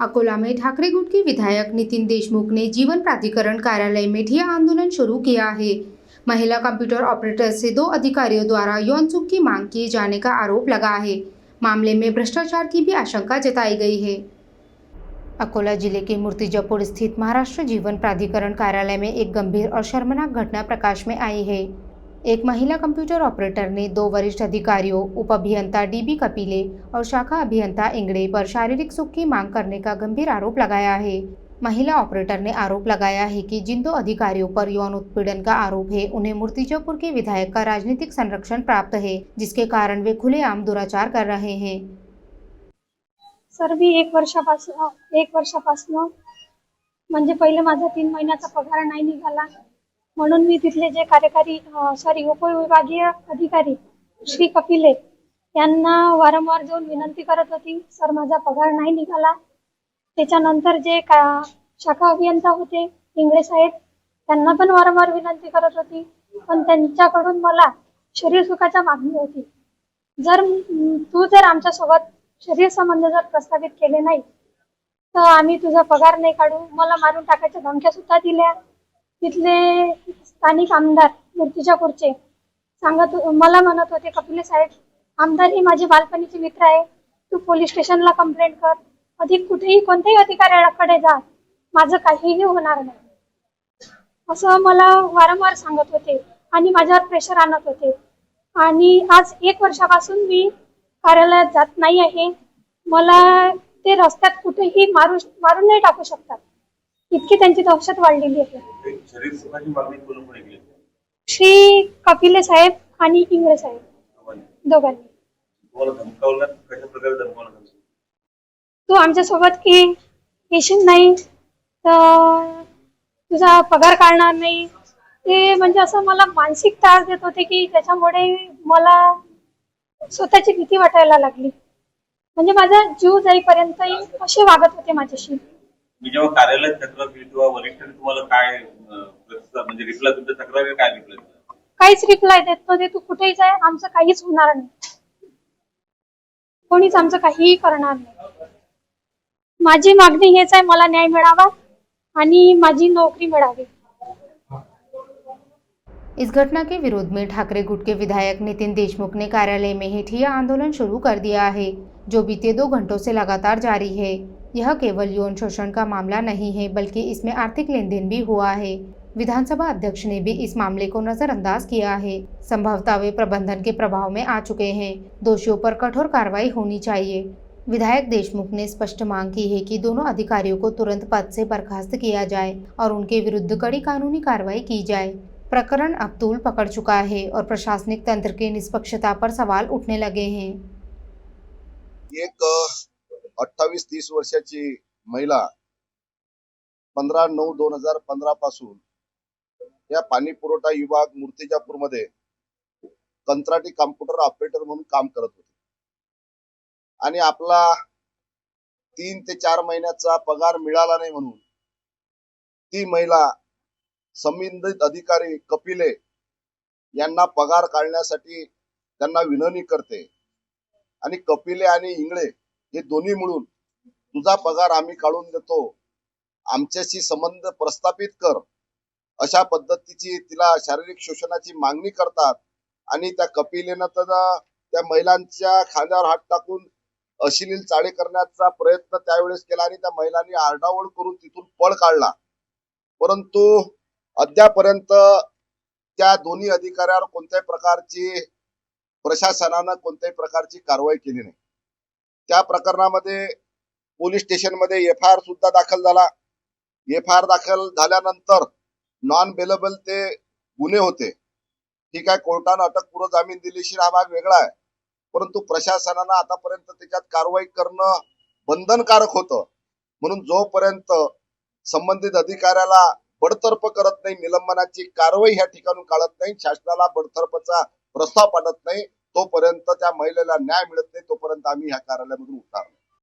अकोला में ठाकरे गुट के विधायक नितिन देशमुख ने जीवन प्राधिकरण कार्यालय में ठिया आंदोलन शुरू किया है। महिला कंप्यूटर ऑपरेटर से दो अधिकारियों द्वारा यौन सुख की मांग किए जाने का आरोप लगा है। मामले में भ्रष्टाचार की भी आशंका जताई गई है। अकोला ज़िले के मूर्तिजापुर स्थित महाराष्ट्र जीवन प्राधिकरण कार्यालय में एक गंभीर और शर्मनाक घटना प्रकाश में आई है। एक महिला कंप्यूटर ऑपरेटर ने दो वरिष्ठ अधिकारियों उप अभियंता डीबी कपिले और शाखा अभियंता इंगड़े पर शारीरिक सुख की मांग करने का गंभीर आरोप लगाया है। महिला ऑपरेटर ने आरोप लगाया है कि जिन दो अधिकारियों पर यौन उत्पीड़न का आरोप है उन्हें मूर्तिजापुर के विधायक का राजनीतिक संरक्षण प्राप्त है जिसके कारण वे खुलेआम दुराचार कर रहे हैं। सर मी एक वर्षापासून एक वर्षापासून म्हणजे पहिले माझा तीन महिन्याचा पगार नाही निघाला. म्हणून मी तिथले जे कार्यकारी सॉरी उपविभागीय अधिकारी श्री कपिले यांना वारंवार जाऊन विनंती करत होती सर माझा पगार नाही निघाला. त्याच्यानंतर जे का शाखा अभियंता होते इंगळे साहेब त्यांना पण वारंवार विनंती करत होती पण त्यांच्याकडून मला शरीर सुखाच्या मागणी होती. जर तू जर आमच्यासोबत शरीर संबंध जर प्रस्थापित केले नाही तर आम्ही तुझा पगार नाही काढू मला मारून टाकायच्या धमक्या सुद्धा दिल्या. तिथले स्थानिक आमदार मूर्तिजापूरचे सांगत मला म्हणत होते कपिले साहेब आमदार ही माझे बालपणीचे मित्र आहे. तू पोलीस स्टेशनला कंप्लेंट कर. अधिक कुठेही कोणत्याही अधिकाऱ्याकडे जा. माझं काहीही होणार नाही. असं मला वारंवार सांगत होते आणि माझ्यावर प्रेशर आणत होते. आणि आज एक वर्षापासून मी कार्यालयात जात नाही आहे. मला ते रस्त्यात कुठेही मारू मारून नाही टाकू शकतात. इतकी त्यांची दहशत वाढलेली आहे. श्री कपिले साहेब आणि इंगळे साहेब. दोघांनी? तू आमच्यासोबत ये येशील नाही? तर तुझा पगार काढणार नाही? ते म्हणजे असं मला मानसिक त्रास देत होते की त्याच्यामुळे मला स्वतःची भीती वाटायला लागली. म्हणजे माझा जीव जाईपर्यंत असे वागत होते माझ्याशी? मी जेव्हा कार्यालयात तक्रार केली तेव्हा वरिष्ठांनी तुम्हाला काय अं, प्रतिसाद म्हणजे रिप्लाय तुमच्या तक्रारी काय रिप्लाय दिला? काहीच रिप्लाय देत नव्हते. तू कुठेही जाय आमचं काहीच होणार नाही. कोणीच आमचं काहीही करणार नाही. माझी मागणी हेच आहे मला न्याय मिळावा आणि माझी नोकरी मिळावी. इस घटना के विरोध में ठाकरे गुट के विधायक नितिन देशमुख ने कार्यालय में ही ठिया आंदोलन शुरू कर दिया है जो बीते दो घंटों से लगातार जारी है। यह केवल यौन शोषण का मामला नहीं है, बल्कि इसमें आर्थिक लेन देन भी हुआ है। विधानसभा अध्यक्ष ने भी इस मामले को नजरअंदाज किया है। संभवतः वे प्रबंधन के प्रभाव में आ चुके हैं। दोषियों पर कठोर कार्रवाई होनी चाहिए। विधायक देशमुख ने स्पष्ट मांग की है कि दोनों अधिकारियों को तुरंत पद से बर्खास्त किया जाए और उनके विरुद्ध कड़ी कानूनी कार्रवाई की जाए। प्रकरण अब तूल पकड़ चुका है और प्रशासनिक तंत्र की निष्पक्षता पर सवाल उठने लगे हैं। एक अठ्ठावीस तीस वर्षाची महिला पंधरा नऊ दोन हजार पंधरा पासून या पाणी पुरवठा विभाग मूर्तिजापूरमध्ये कंत्राटी कॉम्प्युटर ऑपरेटर म्हणून काम करत होती. आणि आपला तीन ते चार महिन्याचा पगार मिळाला नाही म्हणून ती महिला संबंधित अधिकारी कपिले यांना पगार काढण्यासाठी त्यांना विनवणी करते. आणि कपिले आणि इंगळे हे दोन्ही मिळून तुझा पगार आम्ही काढून देतो. आमच्याशी संबंध प्रस्थापित कर. अशा पद्धतीची तिला शारीरिक शोषणाची मागणी करतात आणि त्या कपिलेनं तर त्या महिलांच्या खांद्यावर हात टाकून अश्लील चाळे करण्याचा प्रयत्न त्यावेळेस केला आणि त्या महिलांनी आरडाओरड करून तिथून पळ काढला. परंतु अद्यापर्यंत त्या दोन्ही अधिकाऱ्यावर कोणत्याही प्रकारची प्रशासनानं कोणत्याही प्रकारची कारवाई केली नाही. त्या प्रकरणामध्ये पोलीस स्टेशनमध्ये एफ आय आर सुद्धा दाखल झाला. एफ आय आर दाखल झाल्यानंतर नॉन बेलेबल ते गुन्हे होते. ठीक आहे कोर्टानं अटकपूर्व जामीन दिलीशीर हा भाग वेगळा आहे. परंतु प्रशासनानं आतापर्यंत त्याच्यात कारवाई करणं बंधनकारक होतं. म्हणून जोपर्यंत संबंधित अधिकाऱ्याला बडतर्फ करत नाही निलंबनाची कारवाई ह्या ठिकाणून काढत नाही शासनाला बडतर्फचा प्रस्ताव पाठत नाही तोपर्यंत त्या महिलेला न्याय मिळत नाही तोपर्यंत आम्ही ह्या कार्यालयामधून उठणार नाही